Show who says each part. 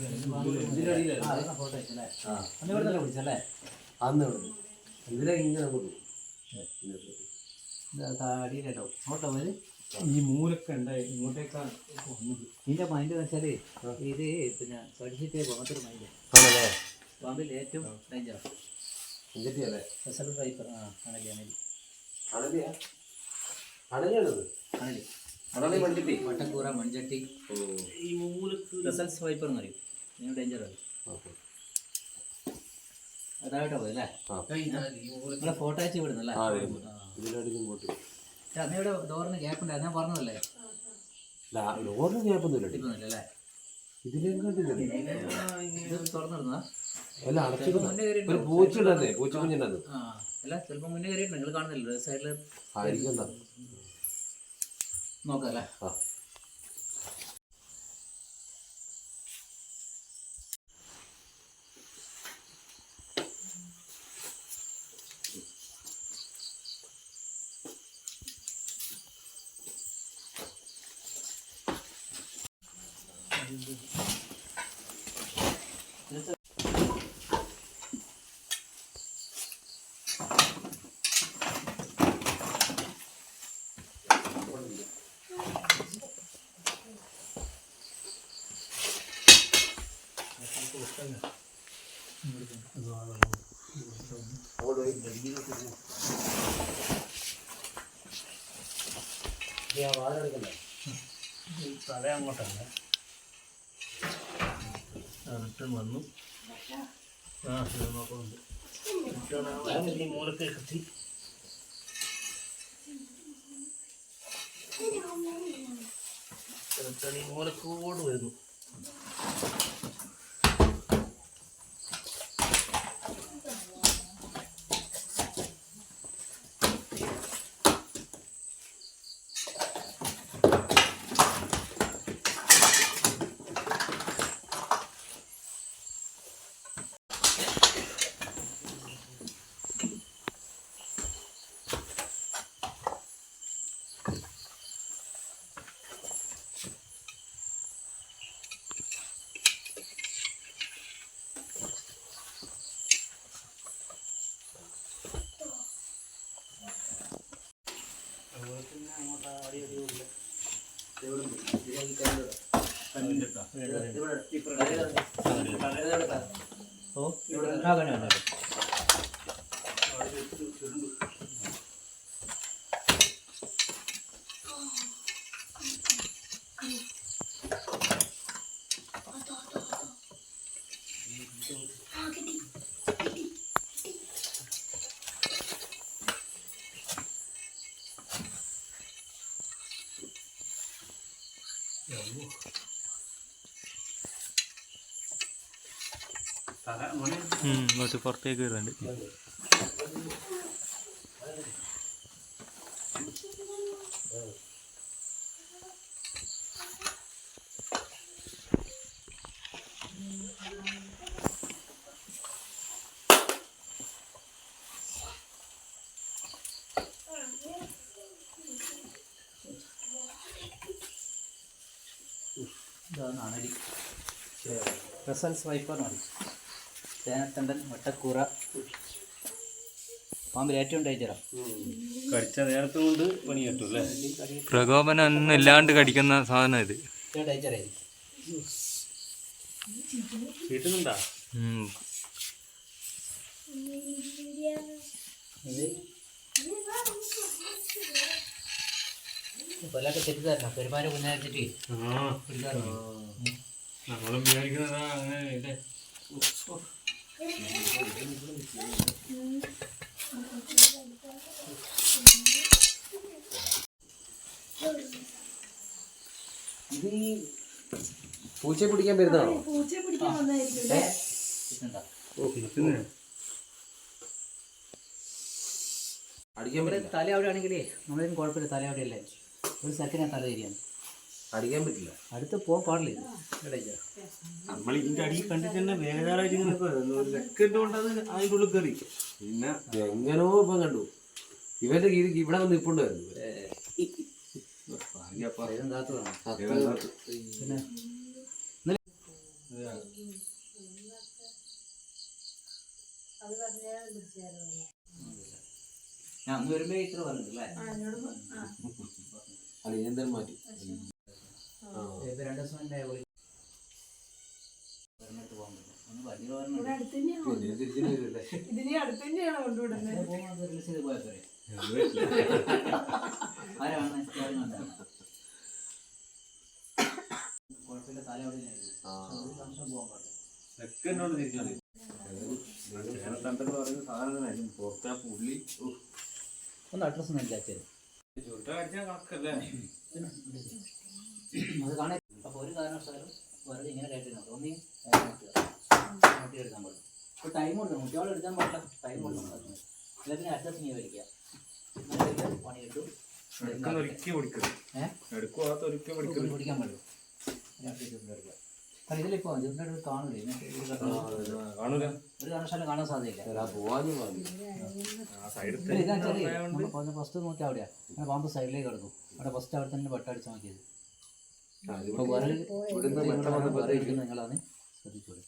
Speaker 1: അന്ന് ഇവിടെ
Speaker 2: ഇതിലെ ഇങ്ങനെ
Speaker 1: അടിയിലോ
Speaker 3: ഈ മൂലൊക്കെ ഉണ്ടായി ഇങ്ങോട്ടേക്കാണ്
Speaker 1: ഇതിന്റെ മൈൻഡ് വെച്ചാൽ ഇത് പിന്നെ പഠിച്ചിട്ടേ കൊമത്തൊരു മൈൻഡ്
Speaker 2: ആണല്ലേ?
Speaker 1: പാമ്പിൽ ഏറ്റവും
Speaker 2: എന്നിട്ടല്ലേ
Speaker 1: സ്പെഷ്യൽ ആ അണലി അണലി.
Speaker 2: അണലിയാ? അണലിയാണത്?
Speaker 1: അണലി.
Speaker 2: അണലി മണ്ടിട്ടി
Speaker 1: വട്ടക്കൂറ മൺചട്ടി
Speaker 3: ഈ മൂലക്ക്
Speaker 1: റിസൾട്ട്സ് വൈപ്പർ എന്ന് പറയും. പോയല്ലേ നിങ്ങളെ ഫോട്ടോ അയച്ച് വിടുന്നല്ലേ ഡോറിന് ഗ്യാപ്പ് ഞാൻ പറഞ്ഞതല്ലേ
Speaker 2: ഒരു പൂച്ച കുഞ്ഞുണ്ടെന്ന്
Speaker 1: അല്ല ചിലപ്പോൾ മുന്നേ നിങ്ങൾ സൈഡിൽ നോക്കാം അല്ലേ
Speaker 3: തല അങ്ങോട്ടല്ല? റിട്ടേൺ വന്നു. ആ നോക്കുന്നുണ്ട് റിട്ടേൺ ആവാൻ ഈ മൂലക്ക് എത്തി. റിട്ടേൺ ഈ മൂലക്കോട് വരുന്നു.
Speaker 1: ഓ ആ കാണി കാണി
Speaker 3: ഇങ്ങോട്ട് പുറത്തേക്ക് വരുന്നുണ്ട്.
Speaker 1: ഇതാണ് അണലി പ്രസൻസ് വൈപ്പർ എന്ന് പറയും. ചേനത്തണ്ടൻ വട്ടക്കൂറ പാമ്പിൽ ഏറ്റവും ഡേഞ്ചറാണ്
Speaker 3: കടിച്ച നേരത്തെ കൊണ്ട് പണി കിട്ടും അല്ലേ?
Speaker 4: പ്രകോപനം ഒന്നും ഇല്ലാണ്ട് കടിക്കുന്ന സാധനം ഇത്.
Speaker 1: ഏറ്റവും
Speaker 3: കിട്ടുന്നുണ്ടാ?
Speaker 4: ഉം.
Speaker 1: ഇത് കൊല്ലൊക്കെ
Speaker 3: നമ്മളും വിചാരിക്കുന്നതാ അങ്ങനെ ഇല്ലേ
Speaker 2: ഇത് ഈ പൂച്ചയെ പിടിക്കാൻ വരുന്നതാണോ?
Speaker 5: പൂച്ചയെ പിടിക്കാൻ വന്നായിരിക്കും അല്ലേ?
Speaker 2: അടിക്കാൻ
Speaker 1: തല അവിടെ ആണെങ്കിലേ നമ്മളതിന് കുഴപ്പമില്ല തല അവിടെ അല്ലേ ഒരു സെക്കൻഡ് തല തിരിയാണ്.
Speaker 2: അടിക്കാൻ പറ്റില്ല.
Speaker 1: അടുത്ത് പോകാൻ പാടില്ല
Speaker 3: നമ്മൾ ഇതിന്റെ അടിയിൽ കണ്ടിട്ട് തന്നെ വേദാളായിട്ട് ഇങ്ങനെ സെക്കൻഡ് കൊണ്ട് അത് അതിന്റെ ഉള്ളിൽ കയറി പിന്നെ
Speaker 2: എങ്ങനോ ഇപ്പം കണ്ടു. ഇവന്റെ കീഴിൽ ഇവിടെ വന്ന്
Speaker 5: ഇപ്പുണ്ടായിരുന്നു
Speaker 1: ഞാൻ അന്ന് വരുമ്പോ ഇത്ര പറഞ്ഞില്ലേ
Speaker 5: ആ എന്നോട് പ- ആ.
Speaker 2: അല്ല ഇനെന്തായാലും മാറ്റി.
Speaker 1: അഡ്രസ്സ്
Speaker 2: സെക്കൻഡോട് സാധനം പുറത്തെ പുള്ളി
Speaker 1: ഒന്ന് അഡ്രസ് ഒന്ന് അയച്ചു
Speaker 2: കണക്കല്ലേ
Speaker 1: അത് കാണാൻ അപ്പൊ ഒരു കാരണവശാലും വെറുതെ ഇങ്ങനെ കേട്ടിരുന്നു ഒന്നീ നോട്ടി എടുക്കാൻ പാടില്ല. ഇപ്പോൾ ടൈം കൊടുക്കണം കുട്ടികളെ എടുക്കാൻ പാടില്ല. ടൈം കൊടുക്കണം അല്ല അഡ്ജസ്റ്റ് ചെയ്യാൻ നീ വരിക. പണി കിട്ടും പിടിക്കാൻ പാടില്ല. ഇതിലിപ്പോ അടുത്ത് ഒരു കാരണവശാലും- കാണാൻ സാധ്യതയില്ല. ഫസ്റ്റ് നോക്കി അവിടെയാ അങ്ങനെ പാമ്പ് സൈഡിലേക്ക് കിടക്കും. അവിടെ ഫസ്റ്റ് അവിടെ തന്നെ വെട്ടടിച്ച് നോക്കിയത്. അപ്പോൾ വേറെ നിങ്ങളാണ് ശ്രദ്ധിച്ചോളൂ.